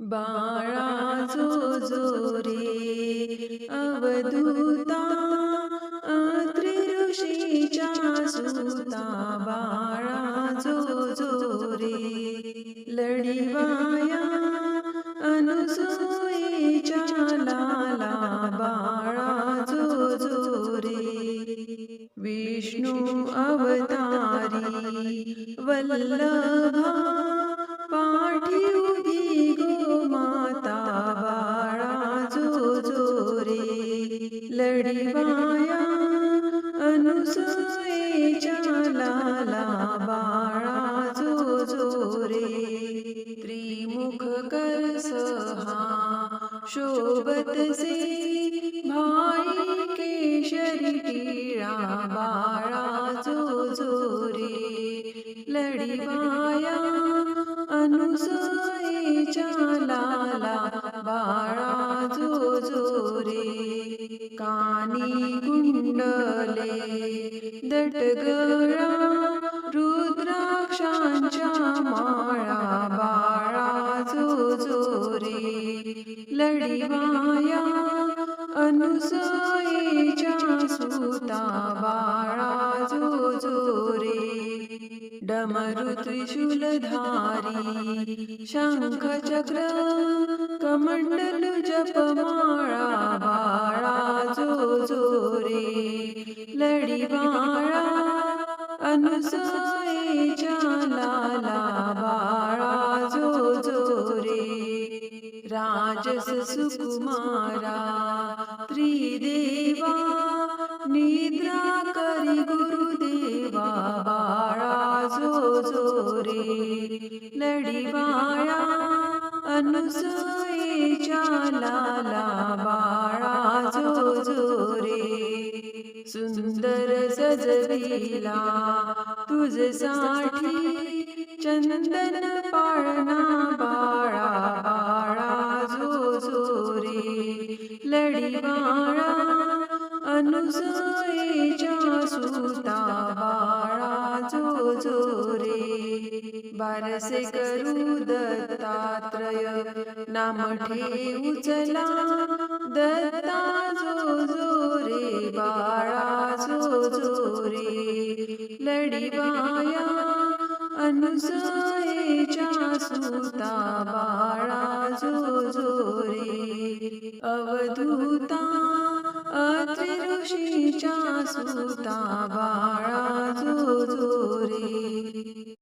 बाळा जो जो रे अवधूता अत्रि ऋषीच्या सुता बाळा जो जो रे लढिवाया अनुसूयेच्या लाला बाळा जो जो रे विष्णू अवतारी वल्लभा लढिवाया अनुसूयेच्या लाला बाळा जो जो रे. त्रिमुख करसहा शोभतसे भाई केशरी टिळा बाळा जो जो रे. लढिवाया अनुसूयेच्या लाला बाळा जो जो रे. कानी कुंडले दटगळा रुद्राक्षांच्या माळा बाळा जो जो रे लढिवाया अनुसयेच्या सुता बाळा जो जो रे डमरु त्रिशूलधारी शंख चक्र कमंडल लढिवाळा अनुसयेच्या लाला बाळा जो जो रे. राजस सुकुमारा त्रिदेवा निद्रा करी गुरुदेवा बाळा जो जो रे. लढिवाळा अनुसयेच्या लाला सुंदर सजविला. तुझसाठी चंदन पाळणा बाळा बाळा जो जो लढी बाळा अनुसयेच्या सुता बाळा जो जो रे बारसे करू दत्तात्रय नाम उचला दत्ता माया अनुसयेच्या सुता बाळा जो जो रे अवधूता अत्रिऋषीच्या सुता बाळा जो जो रे